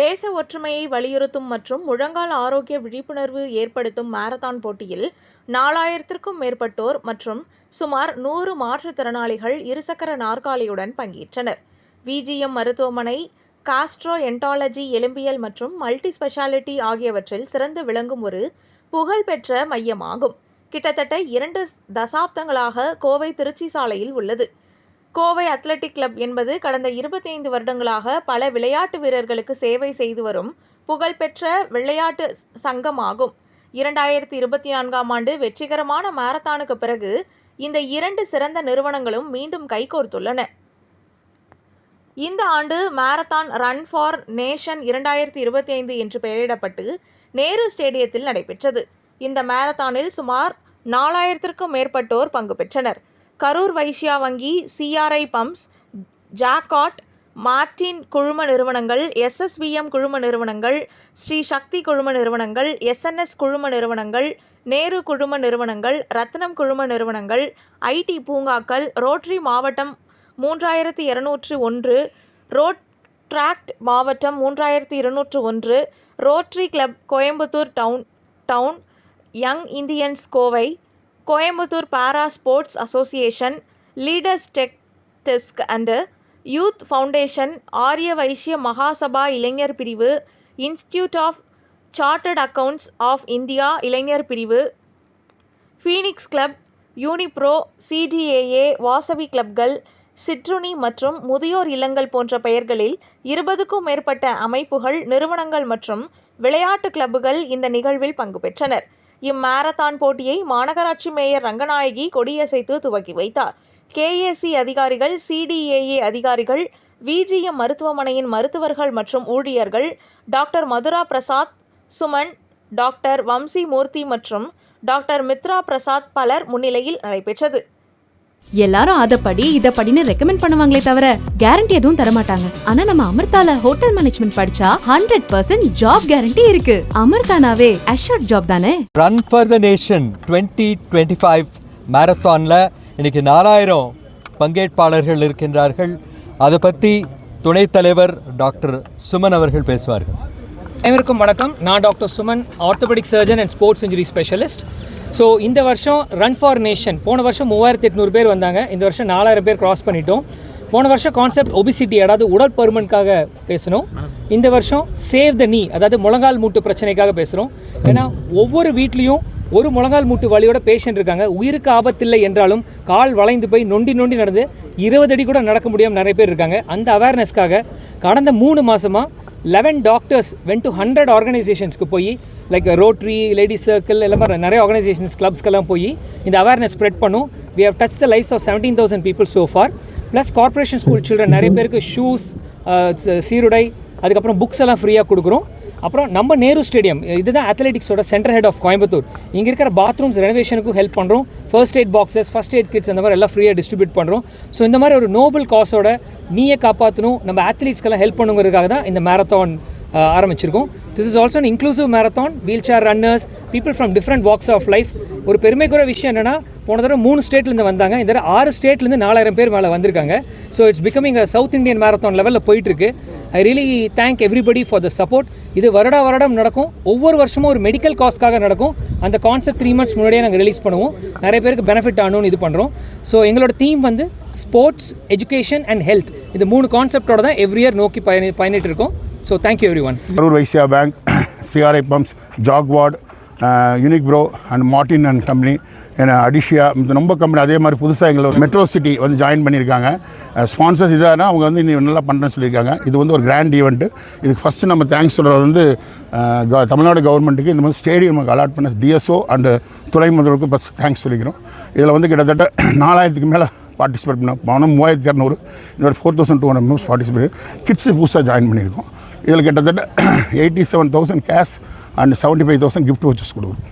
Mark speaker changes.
Speaker 1: தேச ஒற்றுமையை வலியுறுத்தும் மற்றும் முழங்கால் ஆரோக்கிய விழிப்புணர்வு ஏற்படுத்தும் மாரத்தான் போட்டியில் நாலாயிரத்திற்கும் மேற்பட்டோர் மற்றும் சுமார் நூறு மாற்றுத்திறனாளிகள் இருசக்கர நாற்காலியுடன் பங்கேற்றனர். விஜிஎம் மருத்துவமனை காஸ்ட்ரோ என்டாலஜி எலும்பியல் மற்றும் மல்டி ஸ்பெஷாலிட்டி ஆகியவற்றில் சிறந்து விளங்கும் ஒரு புகழ்பெற்ற மையமாகும். கிட்டத்தட்ட இரண்டு தசாப்தங்களாக கோவை திருச்சி சாலையில் உள்ளது. கோவை அத்லெட்டிக் கிளப் என்பது கடந்த இருபத்தைந்து வருடங்களாக பல விளையாட்டு வீரர்களுக்கு சேவை செய்து வரும் புகழ்பெற்ற விளையாட்டு சங்கமாகும். இரண்டாயிரத்தி இருபத்தி நான்காம் ஆண்டு வெற்றிகரமான மாரத்தானுக்கு பிறகு இந்த இரண்டு சிறந்த நிறுவனங்களும் மீண்டும் கைகோர்த்துள்ளன. இந்த ஆண்டு மாரத்தான் ரன் ஃபார் நேஷன் இரண்டாயிரத்தி இருபத்தி ஐந்து என்று பெயரிடப்பட்டு நேரு ஸ்டேடியத்தில் நடைபெற்றது. இந்த மாரத்தானில் சுமார் நாலாயிரத்திற்கும் மேற்பட்டோர் பங்கு பெற்றனர். கரூர் வைஷ்யா வங்கி சிஆர்ஐ பம்ப்ஸ் ஜாக்காட் மார்டின் குழும நிறுவனங்கள் எஸ்எஸ்விஎம் குழும நிறுவனங்கள் ஸ்ரீ சக்தி குழும நிறுவனங்கள் எஸ்என்எஸ் குழும நிறுவனங்கள் நேரு குழும நிறுவனங்கள் ரத்னம் குழும நிறுவனங்கள் ஐடி பூங்காக்கள் ரோட்டரி மாவட்டம் மூன்றாயிரத்தி இருநூற்று ஒன்று ரோட் ட்ராக்ட் மாவட்டம் மூன்றாயிரத்தி இருநூற்று ஒன்று rotary club Coimbatore town town young Indians Kovai Coimbatore para sports association leaders tech desk and youth foundation Arya Vaishya Mahasabha இளைஞர் பிரிவு institute of chartered accounts of India இளைஞர் பிரிவு Phoenix club Unipro CDAA Vasavi கிளப்கள் சிற்றுணி மற்றும் முதியோர் இல்லங்கள் போன்ற பெயர்களில் இருபதுக்கும் மேற்பட்ட அமைப்புகள் நிறுவனங்கள் மற்றும் விளையாட்டு கிளப்புகள் இந்த நிகழ்வில் பங்கு பெற்றனர். இம்மாரத்தான் போட்டியை மாநகராட்சி மேயர் ரங்கநாயகி கொடியசைத்து துவக்கி வைத்தார். கேஏசி அதிகாரிகள் சிடிஏஏ அதிகாரிகள் விஜிஎம் மருத்துவமனையின் மருத்துவர்கள் மற்றும் ஊழியர்கள் டாக்டர் மதுரா பிரசாத் சுமன் டாக்டர் வம்சி மூர்த்தி மற்றும் டாக்டர் மித்ரா பிரசாத் பலர் முன்னிலையில் நடைபெற்றது.
Speaker 2: எல்லாரும் அத படி இத படின்னு ரெக்கமெண்ட் பண்ணுவாங்களே தவிர கேரண்டி எதுவும் தர மாட்டாங்க ஆனா நம்ம அமிர்தால ஹோட்டல் மேனேஜ்மெண்ட் படிச்சா ஹண்ட்ரட் பர்சன்ட் ஜாப் கேரண்டி இருக்கு. அமிர்தானாவே அஷூர்ட் ஜாப் தானே?
Speaker 3: Run for the nation twenty twenty five மேரத்தானில் இன்னைக்கு நாலாயிரம் பங்கேற்பாளர்கள் இருக்கின்றார்கள். அதை பற்றி துணைத் தலைவர் டாக்டர் சுமன் அவர்கள் பேசுவார்கள்.
Speaker 4: அனைவருக்கும் வணக்கம். நான் doctor Suman orthopaedic surgeon and sports injury specialist so இந்த வருஷம் ரன் ஃபார் நேஷன் போன வருஷம் மூவாயிரத்தி எட்நூறு பேர் வந்தாங்க. இந்த வருஷம் நாலாயிரம் பேர் கிராஸ் பண்ணிட்டோம். போன வருஷம் கான்செப்ட் ஒபிசிட்டி அதாவது உடற்பருமனுக்காக பேசணும் இந்த வருஷம் சேவ் த நீ அதாவது முழங்கால் மூட்டு பிரச்சனைக்காக பேசுகிறோம் ஏன்னா ஒவ்வொரு வீட்லேயும் ஒரு முழங்கால் மூட்டு வலியோட பேஷண்ட் இருக்காங்க. உயிருக்கு ஆபத்தில்லை என்றாலும் கால் வளைந்து போய் நொண்டி நொண்டி நடந்து இருபது அடி கூட நடக்க முடியாமல் நிறைய பேர் இருக்காங்க. அந்த அவேர்னஸ்க்காக கடந்த மூணு மாதமாக eleven doctors went to hundred ஆர்கனைசேஷன்ஸ்க்கு போய் லைக் ரோட்ரி லேடிஸ் சர்க்கிள் எல்லாம் மாதிரி நிறைய ஆர்கனைசேஷன்ஸ் கிளப்ஸ்க்கெல்லாம் போய் இந்த அவேர்னஸ் ஸ்ப்ரெட் பண்ணும். We have touch the lifes of seventeen thousand people so far plus corporation school children நிறைய பேருக்கு ஷூஸ் uh, சீருடை அதுக்கப்புறம் புக்ஸ் எல்லாம் ஃப்ரீயாக கொடுக்குறோம். அப்புறம் நம்ம நேரு ஸ்டேடியம் இதுதான் அத்லெட்டிக்ஸோட சென்டர் ஹெட் ஆஃப் கோயம்புத்தூர். இங்கே இருக்கிற பாத்ரூம்ஸ் ரெனோவேஷனுக்கும் ஹெல்ப் பண்ணுறோம் first aid boxes first aid kits அந்த மாதிரி எல்லாம் ஃப்ரீயாக டிஸ்ட்ரிபியூட் பண்ணுறோம் ஸோ இந்த மாதிரி ஒரு நோபல் காஸோட நீயே காப்பாற்றணும் நம்ம அத்லீட்ஸ்க்கெல்லாம் ஹெல்ப் பண்ணுங்கிறதுக்காக தான் இந்த மேரத்தான் ஆரம்பிச்சிருக்கோம். This is also an inclusive marathon wheelchair runners people from different walks of life ஒரு பெருமைக்குற விஷயம் என்னென்னா போன தடவை மூணு ஸ்டேட்லேருந்து வந்தாங்க. இந்த தடவை ஆறு ஸ்டேட்லேருந்து நாலாயிரம் பேர் மேலே வந்திருக்காங்க. So it's becoming a South Indian marathon லெவலில் போயிட்டுருக்கு. I really thank everybody for the support இது வருடா வருடம் நடக்கும். ஒவ்வொரு வருஷமும் ஒரு மெடிக்கல் காஸ்க்காக நடக்கும். அந்த கான்செப்ட் த்ரீ மந்த்ஸ் முன்னாடியே நாங்கள் ரிலீஸ் பண்ணுவோம். நிறைய பேருக்கு பெனிஃபிட் ஆகணும்னு இது பண்ணுறோம் ஸோ எங்களோட தீம் வந்து ஸ்போர்ட்ஸ் எஜுகேஷன் அண்ட் ஹெல்த் இது மூணு கான்செப்டோட தான் எவ்ரி இயர் நோக்கி பயணி பயணிட்டு இருக்கோம். So thank you everyone
Speaker 5: Karur Vysya bank CRI pumps Jaquar unique pro and Martin and company ஏன்னா அடிஷியா இந்த ரொம்ப கம்பெனி அதே மாதிரி புதுசாக எங்களை மெட்ரோ சிட்டி வந்து ஜாயின் பண்ணியிருக்காங்க. Uh, ஸ்பான்சர்ஸ் இதானா அவங்க வந்து இன்னும் நல்லா பண்ணுறேன்னு சொல்லியிருக்காங்க. இது வந்து ஒரு கிராண்ட் ஈவெண்ட்டு இதுக்கு ஃபஸ்ட்டு நம்ம தேங்க்ஸ் சொல்கிறது வந்து uh, க- தமிழ்நாடு கவர்மெண்ட்டுக்கு இந்த மாதிரி ஸ்டேடியம் நமக்கு அலாட் பண்ண டிஎஸ்ஓ அண்டு துறை முதல்வருக்கு ஃபஸ்ட் தேங்க்ஸ் சொல்லிக்கிறோம். இதில் வந்து கிட்டத்தட்ட நாலாயிரத்துக்கு மேலே பார்ட்டிசிபேட் பண்ண போனோம் மூவாயிரத்தி இரநூறு இன்னொரு four thousand two hundred members participate kids புதுசாக ஜாயின் பண்ணியிருக்கோம். இதில் கிட்டத்தட்ட eighty seven thousand cash and seventy five thousand gift வச்சஸ் கொடுக்குறோம்.